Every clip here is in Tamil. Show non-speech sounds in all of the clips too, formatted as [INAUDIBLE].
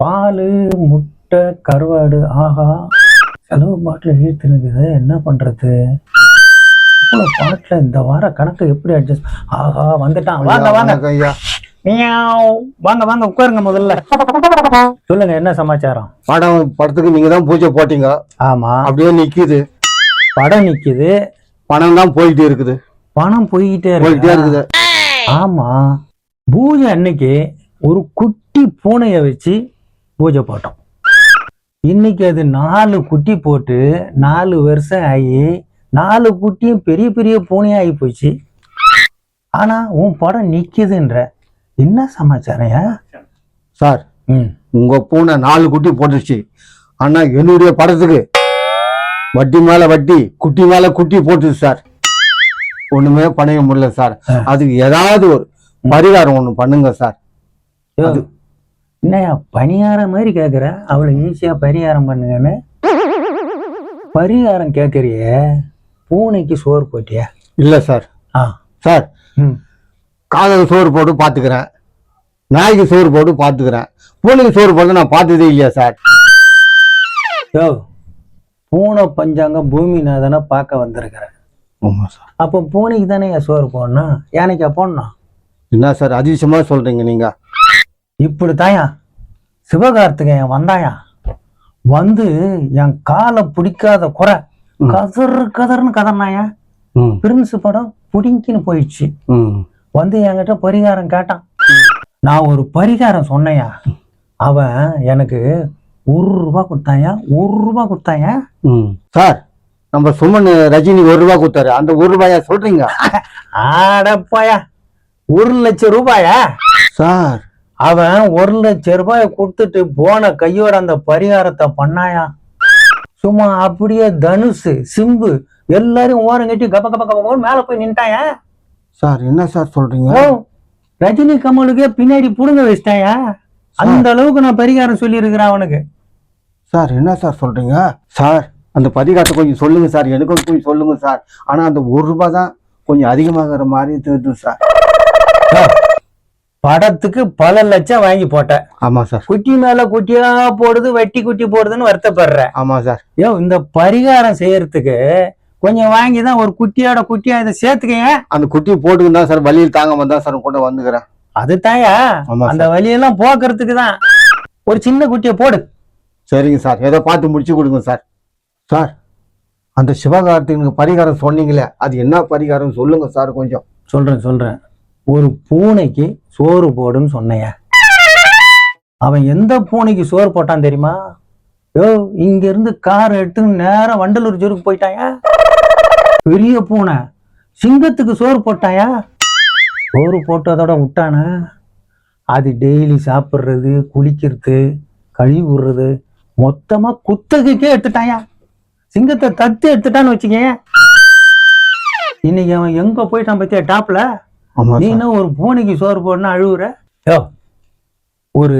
பால் முட்டை கருவாடு ஆஹா. செலவு பாட்டில் இழுத்துனுக்குது என்ன பண்றது? இவ்வளோ பாட்டில் இந்த வார கணக்கு எப்படி அட்ஜஸ்ட் ஆஹா வந்துட்டான். வாங்க வாங்க. ஐயா. வாங்க வாங்க உட்காருங்க முதல்ல. சொல்லுங்க என்ன சமாச்சாரம்? படம் படத்துக்கு நீங்க தான் பூஜை போட்டீங்க. ஆமா. அப்படியே நிக்குது. படம் நிக்குது. பணம் தான் போயிட்டு இருக்குது. பணம் போயிட்டே இருக்கு. இருக்குது. ஆமா. பூஜை அன்னைக்கு ஒரு குட்டி பூனைய வச்சு பூஜை போட்டோம். இன்னைக்கு அது நாலு குட்டி போட்டு நாலு வருஷம் ஆகி நாலு குட்டியும் பெரிய பெரிய பூனையா ஆகி போச்சு. ஆனா உன் படம் நிக்குதுன்ற என்ன சமாச்சாரம் சார் ம். உங்க பூனை நாலு குட்டி போட்டுருச்சு. ஆனா என்னுடைய படத்துக்கு வட்டி மேல வட்டி குட்டி மேல குட்டி போட்டுச்சு சார். ஒண்ணுமே பண்ண முடியல சார். அதுக்கு ஏதாவது ஒரு பரிகாரம் ஒண்ணு பண்ணுங்க சார். யோ, என்னய்யா பணியாரம் மாதிரி கேக்குற? அவ்வளவு ஈஸியா பரிகாரம் பண்ணுங்கன்னு. பரிகாரம் கேக்குறிய பூனைக்கு சோறு போட்டியா? இல்ல சார் ஆ. சார் காதல் சோறு போட்டு பாத்துக்கிறேன். நாய்க்கு சோறு போட்டு பாத்துக்கிறேன். பூனைக்கு சோறு போட்டு நான் பார்த்ததே இல்லையா சார் யோ பூனை பஞ்சாங்க பூமிநாதனை பார்க்க வந்திருக்கிறேன் ஆமா சார் அப்போ பூனைக்கு தானே சோறு போடணும்? யானைக்கா போடணும்? என்ன சார் அதிசயமா சொல்றீங்க நீங்க. இப்படி தாயா சிவகார்த்திகேயன் வந்தாயா? வந்து என் காலை பிடிக்காத குறை. கதறு கதர்னு கதர்னாயா ம். பிரின்ஸ் படம் புடிங்கின்னு போயிடுச்சு. வந்து என்கிட்ட பரிகாரம் கேட்டான். நான் ஒரு பரிகாரம் சொன்னேயா? அவன் எனக்கு ஒரு ரூபா கொடுத்தாயா? ஒரு ரூபா கொடுத்தாயா? ம். சார் நம்ம சுமன் ரஜினி ஒரு ரூபாய் கொடுத்தாரு. அந்த ஒரு ரூபாயா சொல்றீங்க ஆடப்பாயா. ஒரு லட்சம் ரூபாயா? சார் அவன் ஒரு லட்சம் ரூபாய கொடுத்துட்டு போன கையோட அந்த பரிகாரத்தை பண்ணாயா? சும்மா அப்படியே தனுஷ் சிம்பு எல்லாரும் ஓரம் கட்டி கப கப கப மேல போய் நின்ட்டாயா? சார் என்ன சார் சொல்றீங்க? ரஜினி கமலுக்கே பின்னாடி புடுங்க வச்சிட்டாயா? அந்த அளவுக்கு நான் பரிகாரம் சொல்லி இருக்கிறேன் அவனுக்கு. சார் என்ன சார் சொல்றீங்க? சார் அந்த பரிகாரத்தை கொஞ்சம் சொல்லுங்க சார். எனக்கும் கொஞ்சம் சொல்லுங்க சார். ஆனா அந்த ஒரு ரூபாய் தான் கொஞ்சம் அதிகமாகிற மாதிரி தெரியுது சார் படத்துக்கு பல லட்சம் வாங்கி போட்டேன். ஆமா சார். குட்டி மேல குட்டியா போடுது வெட்டி குட்டி போடுதுன்னு வருத்தப்படுற ஆமா சார். யோ இந்த பரிகாரம் செய்யறதுக்கு கொஞ்சம் வாங்கி தான் ஒரு குட்டியோட குட்டியா இதை சேர்த்துக்கங்க. அந்த குட்டி போட்டுக்கு தான் சார் வழியில் தாங்க தான் சார் கூட வந்துக்கிறேன். அது தாயா? அந்த வழியெல்லாம் போக்குறதுக்கு தான். ஒரு சின்ன குட்டியை போடு. சரிங்க சார். ஏதோ பார்த்து முடிச்சு கொடுங்க சார். சார் அந்த சிவகார்த்திகனுக்கு பரிகாரம் சொன்னீங்களே அது என்ன பரிகாரம் சொல்லுங்க சார் கொஞ்சம். சொல்றேன் சொல்றேன். ஒரு பூனைக்கு சோறு போடுன்னு சொன்னையா அவன் எந்த பூனைக்கு சோறு போட்டான் தெரியுமா? யோ இங்க இருந்து கார் எடுத்து நேரம் வண்டலூர் ஜூருக்கு போயிட்டாயா? பெரிய பூனை. சிங்கத்துக்கு சோறு போட்டாயா? சோறு போட்டதோட விட்டானா? அது டெய்லி சாப்பிட்றது குளிக்கிறது கழுவி விடுறது மொத்தமா குத்தகைக்கே எடுத்துட்டாயா? சிங்கத்தை தத்து எடுத்துட்டான்னு வச்சுக்கேன் இன்னைக்கு அவன் எங்க போயிட்டான் பத்தியா டாப்ல? நீ என்ன ஒரு பூனைக்கு சோறு போடணும் அழுவுற? யோ. ஒரு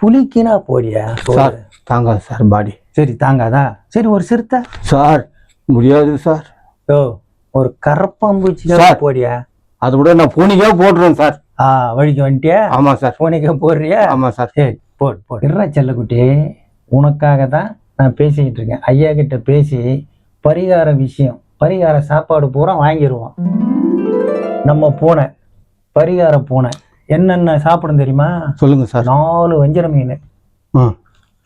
புலிக்கினா போறியா சோறு? சார் தாங்காது சார் பாடி. சரி தாங்காதா? சரி ஒரு சிறுத்தை. சார் முடியாது சார். யோ ஒரு கரப்பாம்பூச்சி சார். போறியா அது கூட நான் பூனைக்கே போட்டுறேன் சார். ஆ வழிக்கு வந்துட்டியா? ஆமா சார். பூனைக்கே போடுறியா? ஆமா சார். சரி போடு போடு. இருறா செல்லக்குட்டி உனக்காக தான் நான் பேசிக்கிட்டு இருக்கேன். ஐயா கிட்ட பேசி பரிகார விஷயம் பரிகார சாப்பாடு பூரா வாங்கிடுவோம் நம்ம பூனை பரிகார பூனை என்னென்ன சாப்பிடும் தெரியுமா? சொல்லுங்க சார். நாலு வஞ்சர மீன்.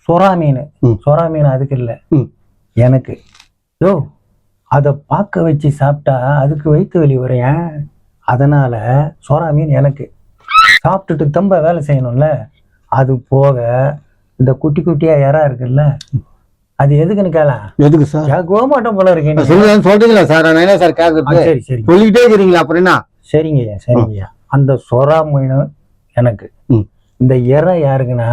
சொரா மீன். சொரா மீன் அதுக்கு இல்லை. எனக்கு. யோ அதை பார்க்க வச்சு சாப்பிட்டா அதுக்கு வயிற்று வலி வரையன் அதனால சொரா மீன் எனக்கு. சாப்பிட்டுட்டு தம்ப வேலை செய்யணும்ல? அது போக இந்த குட்டி குட்டியா இறா இருக்குல்ல? அது எதுக்குன்னு கேளம் எதுக்கு சார்? கேட்கவே மாட்டோம் போல இருக்கேன் நீ. சொல்லுங்க சொல்றீங்களா சார்? நான் என்ன சார் சரி சரி. சொல்லிக்கிட்டே இருக்கிறீங்களா அப்புறம் என்ன? சரிங்கய்யா சரிங்கய்யா. அந்த சொரா மீன் எனக்கு. இந்த இறை யாருக்குன்னா.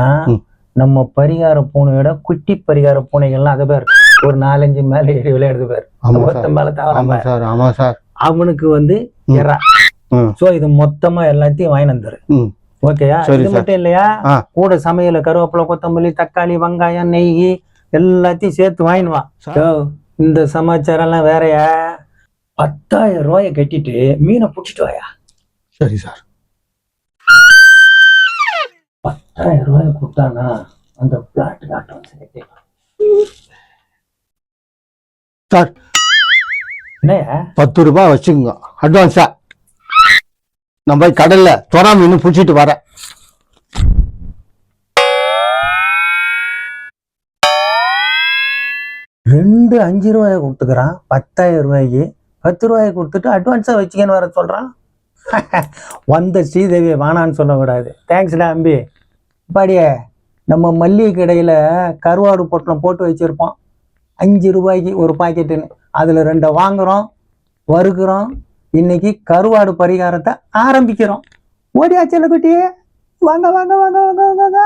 நம்ம பரிகார பூனையோட குட்டி பரிகார பூனைகள்லாம் அதை பேர். ஒரு நாலஞ்சு மேல ஏறி விளையாடுது பேர். ஆமா ஒருத்த சார். மேல தவறாம அவனுக்கு வந்து. இறா. சோ இது மொத்தமா எல்லாத்தையும் வாங்கி வந்துரு. ஓகேயா? இது. மட்டும் இல்லையா. கூட சமையல கருவேப்பிலை கொத்தமல்லி தக்காளி வெங்காயம் நெய் எல்லாத்தையும் சேர்த்து வாங்கிட்டு வா. சார். யோ, இந்த சமாச்சாரம் எல்லாம் வேறயா? பத்தாயிரம் ரூபாய கட்டிட்டு மீனை புடிச்சிட்டு வாயா? சரி சார். பத்தாயிரம் ரூபாய் கொடுத்தானா அந்த பிளாட் அட்வான்ஸ் சார் என்னையா பத்து ரூபாய் வச்சுக்கோங்க. அட்வான்ஸா நான் போய் கடல்ல தொறா மீன் பிடிச்சிட்டு வரேன். ரெண்டு அஞ்சு ரூபாயை கொடுத்துக்கிறான். பத்தாயிரம் ரூபாய்க்கு பத்து ரூபாயை கொடுத்துட்டு அட்வான்ஸாக வச்சுக்கன்னு வர சொல்கிறான் [LAUGHS] வந்த ஸ்ரீதேவியை வேணான்னு சொல்லக்கூடாது. தேங்க்ஸ்டா அம்பி. பாடியே நம்ம மல்லிகை கடையில் கருவாடு பொட்டலம் போட்டு வச்சுருப்போம். அஞ்சு ரூபாய்க்கு ஒரு பாக்கெட்டுன்னு. அதில் ரெண்டை வாங்குகிறோம் வறுக்கிறோம். இன்னைக்கு கருவாடு பரிகாரத்தை ஆரம்பிக்கிறோம். ஓடியா செல்லக்குட்டி வாங்க வாங்க வாங்க வாங்க வாங்க.